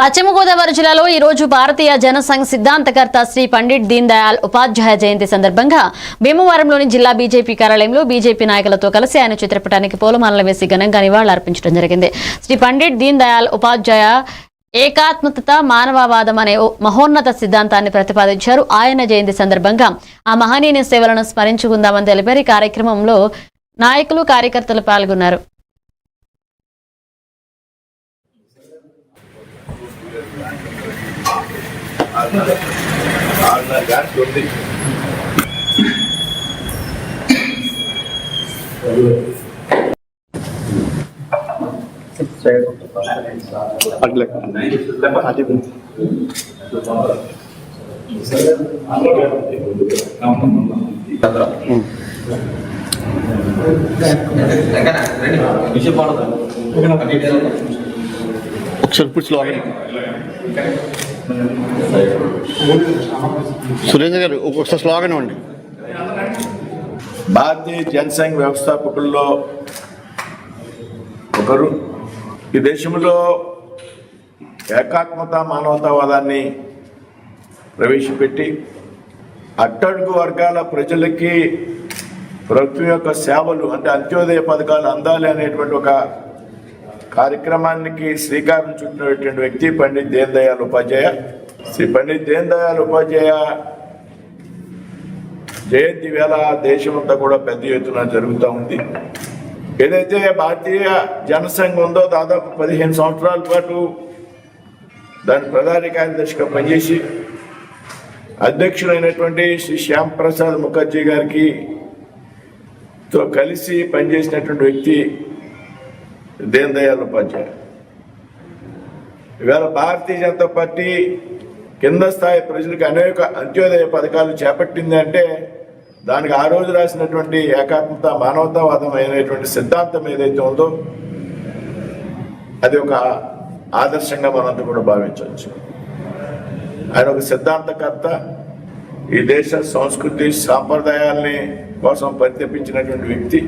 పశ్చిమ గోదావరి జిల్లాలో ఈ రోజు భారతీయ జనసంఘ్ సిద్ధాంతకర్త శ్రీ పండిట్ దీన్ దయాల్ ఉపాధ్యాయ జయంతి సందర్భంగా భీమవరంలోని జిల్లా బీజేపీ కార్యాలయంలో బీజేపీ నాయకులతో కలిసి ఆయన చిత్రపటానికి పూలమాలలు వేసి ఘనంగా నివాళులర్పించడం జరిగింది. శ్రీ పండిట్ దీన్ దయాల్ ఉపాధ్యాయ ఏకాత్మత మానవవాదం అనే మహోన్నత సిద్ధాంతాన్ని ప్రతిపాదించారు. ఆయన జయంతి సందర్భంగా ఆ మహనీయ సేవలను స్మరించుకుందామని తెలిపారు. ఈ కార్యక్రమంలో నాయకులు కార్యకర్తలు పాల్గొన్నారు. ఆరున్నర గంటలు ఉంది ఒకసారి ఇప్పుడు సురేంద్ర గారు ఒకసారి స్లోగన్ ఇవ్వండి. భారతీయ జనసంఘ్ వ్యవస్థాపకుల్లో ఒకరు ఈ దేశంలో ఏకాత్మత మానవతావాదాన్ని ప్రవేశపెట్టి అట్టడుగు వర్గాల ప్రజలకి ప్రభుత్వం యొక్క సేవలు అంటే అంత్యోదయ పథకాలు అందాలి అనేటువంటి ఒక కార్యక్రమానికి శ్రీకారం చుట్టినటువంటి వ్యక్తి పండిత్ దీన్ దయాళ్ ఉపాధ్యాయ. శ్రీ పండిత్ దీన్ దయాళ్ ఉపాధ్యాయ జయంతి వేళ దేశమంతా కూడా పెద్ద ఎత్తున జరుగుతూ ఉంది. ఏదైతే భారతీయ జనసంఘం ఉందో దాదాపు పదిహేను సంవత్సరాల పాటు దాని ప్రధాన కార్యదర్శిగా పనిచేసి అధ్యక్షుడైనటువంటి శ్రీ శ్యామ్ ప్రసాద్ ముఖర్జీ గారికి తో కలిసి పనిచేసినటువంటి వ్యక్తి దీన్ దయాళ్ ఉపాధ్యాయ ఇవాళ భారతీయ జనతా పార్టీ కింద స్థాయి ప్రజలకు అనేక అంత్యోదయ పథకాలు చేపట్టింది అంటే దానికి ఆ రోజు రాసినటువంటి ఏకాత్మత మానవతావాదం అయినటువంటి సిద్ధాంతం ఏదైతే ఉందో అది ఒక ఆదర్శంగా మనంతా కూడా భావించవచ్చు. ఆయన ఒక సిద్ధాంతకర్త. ఈ దేశ సంస్కృతి సాంప్రదాయాల్ని కోసం పరితపించినటువంటి వ్యక్తి.